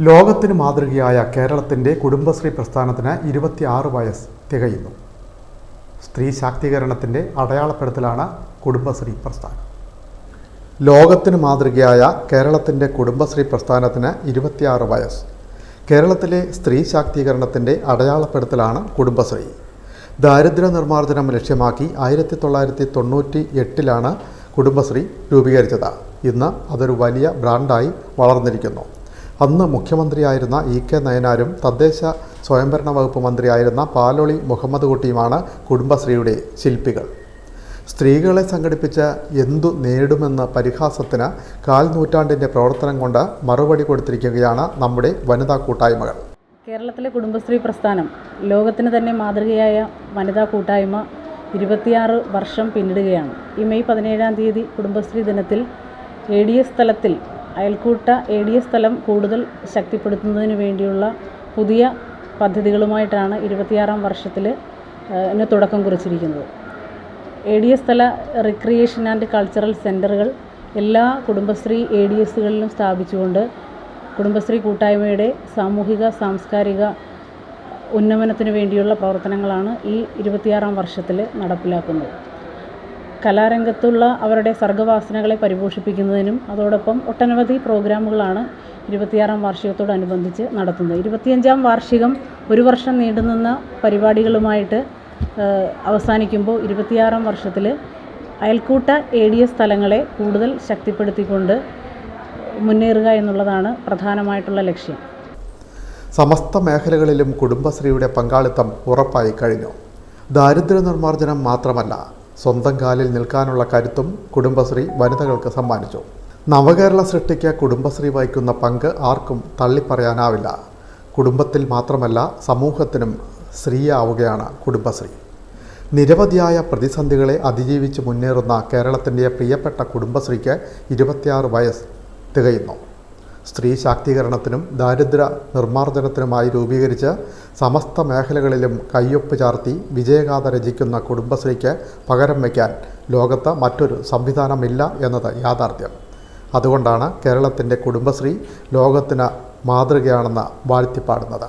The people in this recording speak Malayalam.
ലോകത്തിന് മാതൃകയായ കേരളത്തിന്റെ കുടുംബശ്രീ പ്രസ്ഥാനത്തിന് ഇരുപത്തിയാറ് വയസ്സ് തികയുന്നു. സ്ത്രീ ശാക്തീകരണത്തിന്റെ അടയാളപ്പെടുത്തലാണ് കുടുംബശ്രീ പ്രസ്ഥാനം. ലോകത്തിന് മാതൃകയായ കേരളത്തിന്റെ കുടുംബശ്രീ പ്രസ്ഥാനത്തിന് ഇരുപത്തിയാറ് വയസ്സ്. കേരളത്തിലെ സ്ത്രീ ശാക്തീകരണത്തിന്റെ അടയാളപ്പെടുത്തലാണ് കുടുംബശ്രീ. ദാരിദ്ര്യ നിർമ്മാർജനം ലക്ഷ്യമാക്കി ആയിരത്തി തൊള്ളായിരത്തി തൊണ്ണൂറ്റി എട്ടിലാണ് കുടുംബശ്രീ രൂപീകരിച്ചത്. ഇന്ന് അതൊരു വലിയ ബ്രാൻഡായി വളർന്നിരിക്കുന്നു. അന്ന് മുഖ്യമന്ത്രിയായിരുന്ന ഇ കെ നയനാരും തദ്ദേശ സ്വയംഭരണ വകുപ്പ് മന്ത്രിയായിരുന്ന പാലോളി മുഹമ്മദ് കുട്ടിയുമാണ് കുടുംബശ്രീയുടെ ശില്പികൾ. സ്ത്രീകളെ സംഘടിപ്പിച്ച് എന്തു നേടുമെന്ന പരിഹാസത്തിന് കാൽ നൂറ്റാണ്ടിന്റെ പ്രവർത്തനം കൊണ്ട് മറുപടി കൊടുത്തിരിക്കുകയാണ് നമ്മുടെ വനിതാ കൂട്ടായ്മകൾ. കേരളത്തിലെ കുടുംബശ്രീ പ്രസ്ഥാനം ലോകത്തിന് തന്നെ മാതൃകയായ വനിതാ കൂട്ടായ്മ ഇരുപത്തിയാറ് വർഷം പിന്നിടുകയാണ്. ഈ മെയ് പതിനേഴാം തീയതി കുടുംബശ്രീ ദിനത്തിൽ എ ഡി എസ് തലത്തിൽ അയൽക്കൂട്ട എ ഡി എസ് തലം കൂടുതൽ ശക്തിപ്പെടുത്തുന്നതിന് വേണ്ടിയുള്ള പുതിയ പദ്ധതികളുമായിട്ടാണ് ഇരുപത്തിയാറാം വർഷത്തിൽ തുടക്കം കുറിച്ചിരിക്കുന്നത്. എ ഡി എസ് തല റിക്രിയേഷൻ ആൻഡ് കൾച്ചറൽ സെന്ററുകൾ എല്ലാ കുടുംബശ്രീ എ ഡി എസുകളിലും സ്ഥാപിച്ചുകൊണ്ട് കുടുംബശ്രീ കൂട്ടായ്മയുടെ സാമൂഹിക സാംസ്കാരിക ഉന്നമനത്തിന് വേണ്ടിയുള്ള പ്രവർത്തനങ്ങളാണ് ഈ ഇരുപത്തിയാറാം വർഷത്തിൽ നടപ്പിലാക്കുന്നത്. കലാരംഗത്തുള്ള അവരുടെ സർഗവാസനകളെ പരിപോഷിപ്പിക്കുന്നതിനും അതോടൊപ്പം ഒട്ടനവധി പ്രോഗ്രാമുകളാണ് ഇരുപത്തിയാറാം വാർഷികത്തോടനുബന്ധിച്ച് നടത്തുന്നത്. ഇരുപത്തിയഞ്ചാം വാർഷികം ഒരു വർഷം നീണ്ടുനിന്ന പരിപാടികളുമായിട്ട് അവസാനിക്കുമ്പോൾ ഇരുപത്തിയാറാം വർഷത്തിൽ അയൽക്കൂട്ട എ ഡി എസ് സ്ഥലങ്ങളെ കൂടുതൽ ശക്തിപ്പെടുത്തിക്കൊണ്ട് മുന്നേറുക എന്നുള്ളതാണ് പ്രധാനമായിട്ടുള്ള ലക്ഷ്യം. സമസ്ത മേഖലകളിലും കുടുംബശ്രീയുടെ പങ്കാളിത്തം ഉറപ്പായി കഴിഞ്ഞു. ദാരിദ്ര്യ നിർമ്മാർജനം മാത്രമല്ല സ്വന്തം കാലിൽ നിൽക്കാനുള്ള കരുത്തും കുടുംബശ്രീ വനിതകൾക്ക് സമ്മാനിച്ചു. നവകേരള സൃഷ്ടിക്ക് കുടുംബശ്രീ വഹിക്കുന്ന പങ്ക് ആർക്കും തള്ളിപ്പറയാനാവില്ല. കുടുംബത്തിൽ മാത്രമല്ല സമൂഹത്തിനും സ്ത്രീയാവുകയാണ് കുടുംബശ്രീ. നിരവധിയായ പ്രതിസന്ധികളെ അതിജീവിച്ച് മുന്നേറുന്ന കേരളത്തിന്റെ പ്രിയപ്പെട്ട കുടുംബശ്രീക്ക് ഇരുപത്തിയാറ് വയസ്സ് തികയുന്നു. സ്ത്രീ ശാക്തീകരണത്തിനും ദാരിദ്ര്യ നിർമ്മാർജനത്തിനുമായി രൂപീകരിച്ച് സമസ്ത മേഖലകളിലും കയ്യൊപ്പ് ചാർത്തി വിജയഗാഥ രചിക്കുന്ന കുടുംബശ്രീക്ക് പകരം വയ്ക്കാൻ ലോകത്ത് മറ്റൊരു സംവിധാനമില്ല എന്നത് യാഥാർത്ഥ്യം. അതുകൊണ്ടാണ് കേരളത്തിന്റെ കുടുംബശ്രീ ലോകത്തിന് മാതൃകയാണെന്ന് വാഴ്ത്തിപ്പാടുന്നത്.